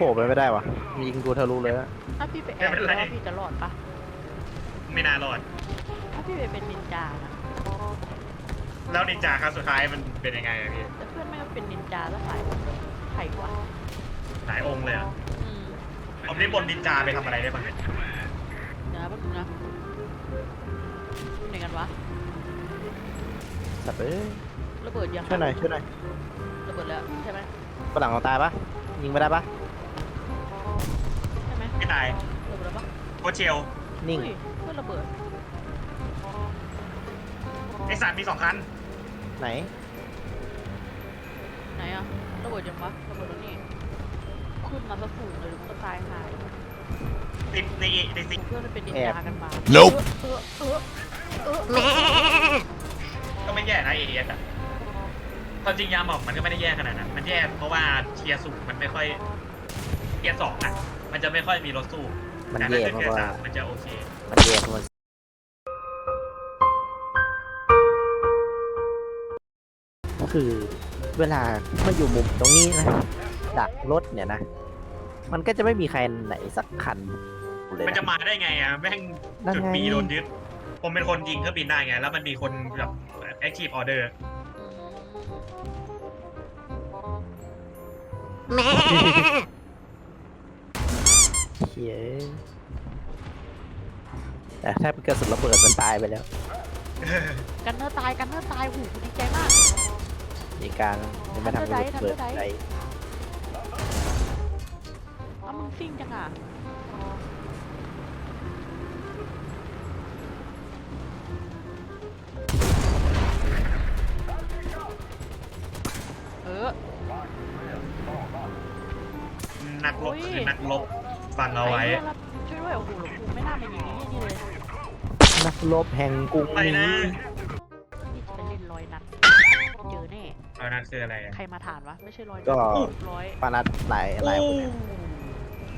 ผล่ไปไม่ได้วะมียิงกูทะลุเลยอะถ้าพี่ไปแอบแล้วพี่จะรอดปะไม่น่ารอด ถ้าพี่ไปเป็นนินจานะแล้วนินจาครั้งสุดท้ายมันเป็นยังไงอะพี่แต่เพื่อนไม่งเป็นนินจาแล้วสายไข่กว่าหลายองค์เลยอะอืมผมนี่บนนินจาไปทำอะไรได้บ้างเนี่ยเดี๋ยวแป๊บนึงนะอยู่ไหนกันวะสัตว์เอ้ยระเบิดยังช่วยหน่อยช่วยหน่อยระเบิดแล้วใช่ไหมฝรั่งเราตายปะยิงไม่ได้ปะใช่ ไหมไม่ตายระเบิดแล้วปะโคชเชลนิ่ง เฮ้ยเพื่อนระเบิดไอสัตว์มีสองคันไหน ไหนอะระเบิดยังวะระเบิดแล้วนี่ขึ้นมาสักฝูงเลยมันก็ตายหายติดในในซิงเพื่อนมันเป็นนินแอบจากันมา Nope เออเออเออเออก็ไม่แย่นะเอเอสอะความจริงยาหมอกมันก็ไม่ได้แย่ขนาดนั้นมันแย่เพราะว่าเทียร์สูงมันไม่ค่อยเทียร์สองอะ มันจะไม่ค่อยมีรถสู้มันแต่ถ้าแย่เป็นเพเทียราะร์ว่าสามมันจะโอเค มันแย่เพราะมันก็คือเวลามาอยู่มุมตรงนี้นะ ดักรถเนี่ยนะ มันก็จะไม่มีใครไหนสักคันเลยมันจะนะมาได้ไงอะแม่งนั่นจุดไงบีโดนยึด ผมเป็นคนยิงเครื่องบินได้ไง แล้วมันมีคนแบบ active order เฮียแต่ถ้าเป็นกระสุนระเบิดมันตายไปแล้วกันเนอร์ตายกันเนอร์ตายหูดีใจมาก มีการยังไม่ทำให้ระเบิดทันเดอร์ไดร์ใจเอ้ามึงซิ่งจังอะเออนักรบโอ้ยคือนักรบ ฟังเอาไว้ปแล้วช่วยด้วยโอ้โหหลวงปู่ไม่น่ามาอย่างนี้นี่เลยนักรบแห่งกรุงไปนะนี้นี่จะไปเล่นร้อยนัดเจอแน่เอานั่นคืออะไรอะใครมาฐานวะไม่ใช่ร้อยนัก็ดร้อยปานัดหลายหลายคนเนี่ย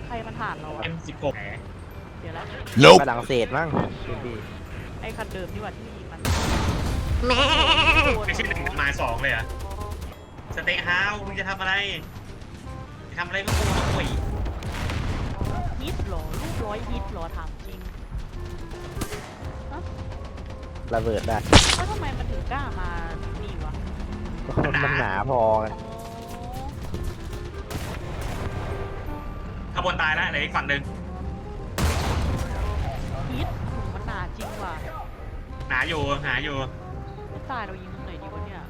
ใครมาฐานเราอะเอ็มสิบหกเดี๋ยวแล้ว Nope ฝรั่งเศสมั้งพี่ไอ้คันเดิมที่ว่าที่ยิงมันไม่ใช่หนึ่งมาสองเลยเหรอะสเต็กฮาวมึงจะทำอะไรจะทำอะไรมึงกูมาคุย ฮิตเหรอลูกร้อยฮิตเหรอถามจริงระเบิดได้แล้วทำไมมันถึงกล้ามานี่วะก็มันหนาพอไงขบวนตายแล้วเหลืออีกฝั่งหนึ่งฮิตโหมันหนาจริงว่ะหาอยู่หาอยู่ไม่ตายเรายิงตรงไหนดีวะเนี่ย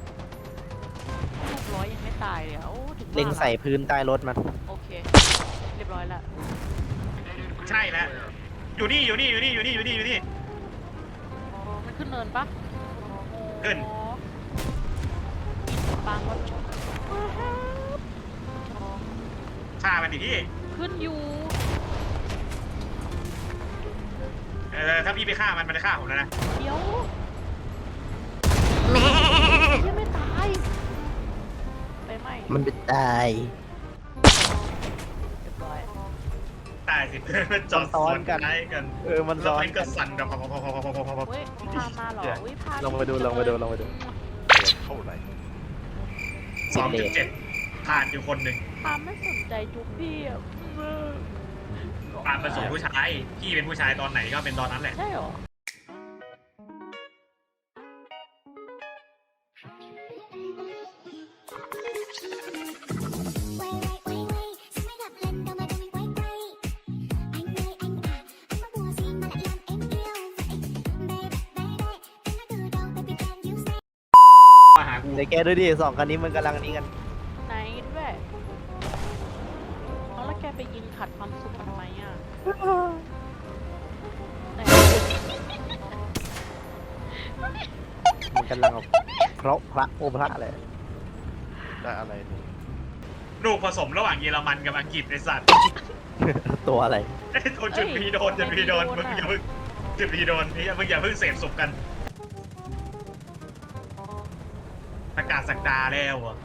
ลูกร้อยยังไม่ตายเลยอะโอ้ถึงว่าเล็งใส่พื้นใต้รถมัน โอเค เรียบร้อยละ ใช่แล้ว อยู่นี่อยู่นี่อยู่นี่อยู่นี่อยู่นี่อยู่นี่ มันขึ้นเนินปะขึ้น อ๋อปางรถฆ่ามันดิพี่ขึ้นอยู่เออถ้าพี่ไปฆ่ามันมันจะฆ่าผมแล้วนะเดี๋ยวยังไม่ตายไปไหมมันเป็นตาย ตายสิมันจอดสวนกันกันเออมันแล้วร้อนมันก็สั่นแบบพอพอพอพอพอพอพอเฮ้ยพามาเหรออุ้ยพาลองไปดูลองไปดูลองไปดูเท่าไหร่สองจุดเจ็ดผ่านอยู่คนหนึ่งพาไม่สนใจจุ๊บพี่อะผ่านมาสู่ผู้ชายพี่เป็นผู้ชายตอนไหนก็เป็นตอนนั้นแหละใช่เหรอ มาหากูเดี๋ยวแกดูดิสองคันนี้มันกำลังนี้กัน ไหนด้วยเอาแล้วแกไปยิงขัดความสุขมันทำไมอะไหนมันกำลังเพราะพระโอพระเลย ได้อะไรเนี่ยลูกผสมระหว่างเยอรมันกับอังกฤษไอสัตว์ ตัวอะไร ไอ้โดนจุดพีโดนจุดพีโดนมึงอย่าเพิ่งจุดพีโดนนี่มึงอย่าเพิ่งเสพสุขกันาศสักดาแล้วอะ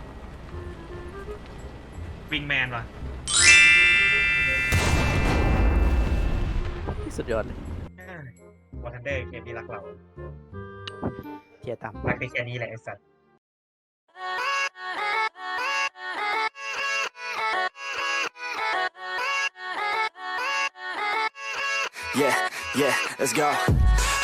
วิงแมนวะสุดยอดเลยวันทนเดอร์เคมีรักเราเทียต่ำรักได้แค่นี้แหละไอ้สัตว์ Yeah, yeah, let's go.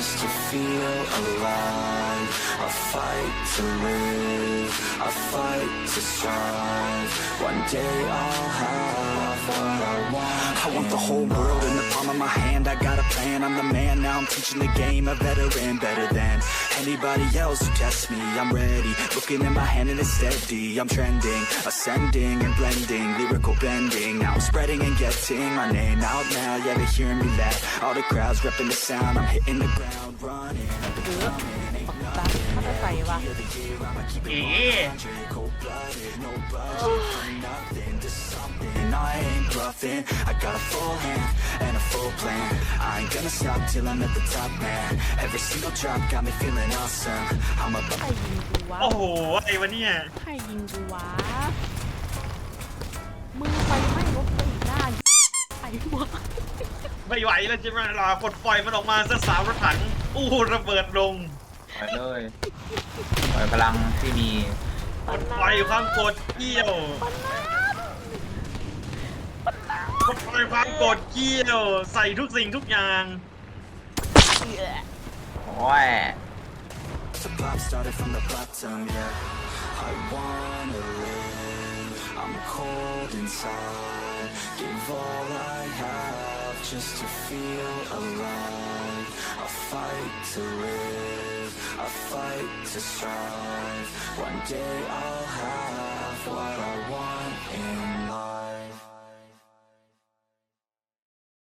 just to feel alive. I fight to live. I fight to strive. One day I'll have what I want. I want the whole world in the palm of my hand. I got a plan. I'm the man. Now I'm teaching the game. A veteran, better than anybody else who tests me. I'm ready. Looking in my hand and it's steady. I'm trending, ascending and blending. Lyrical bending. Now I'm spreading and getting my name out now. Yeah, they hearing me laugh. All the crowds repping the sound. I'm hitting the ground. เออปักตาเขาจะใส่ว่ะเอ๋ Cold-blooded, no budget for nothing to something. I ain't bluffing. I got a full hand and a full plan. I ain't gonna stop till I'm at the top, man. Every single drop got me feeling awesome. I'm about ใครยิงกูวะโอ้โหอะไรวะเนี่ยใครยิงกูวะมือไฟไหม้รถไปอีกหน้าไอ้หมด ไม่ไหวแล้วใช่ไหมล่ะกดไฟมันออกมาซะสาวรถถังอู้ระเบิดลงปล่อยเลยปล่อยพลังที่มีกดไฟความโกรธเกี้ยวกดไฟความโกรธเกี้ยว ใส่ทุกสิ่งทุกอย่าง โอ้ย The pop started from the bottom, yeah. I wanna live. I'm cold inside. Give all I have just to feel alive. I fight to live. I fight to strive. One day I'll have what I want in life.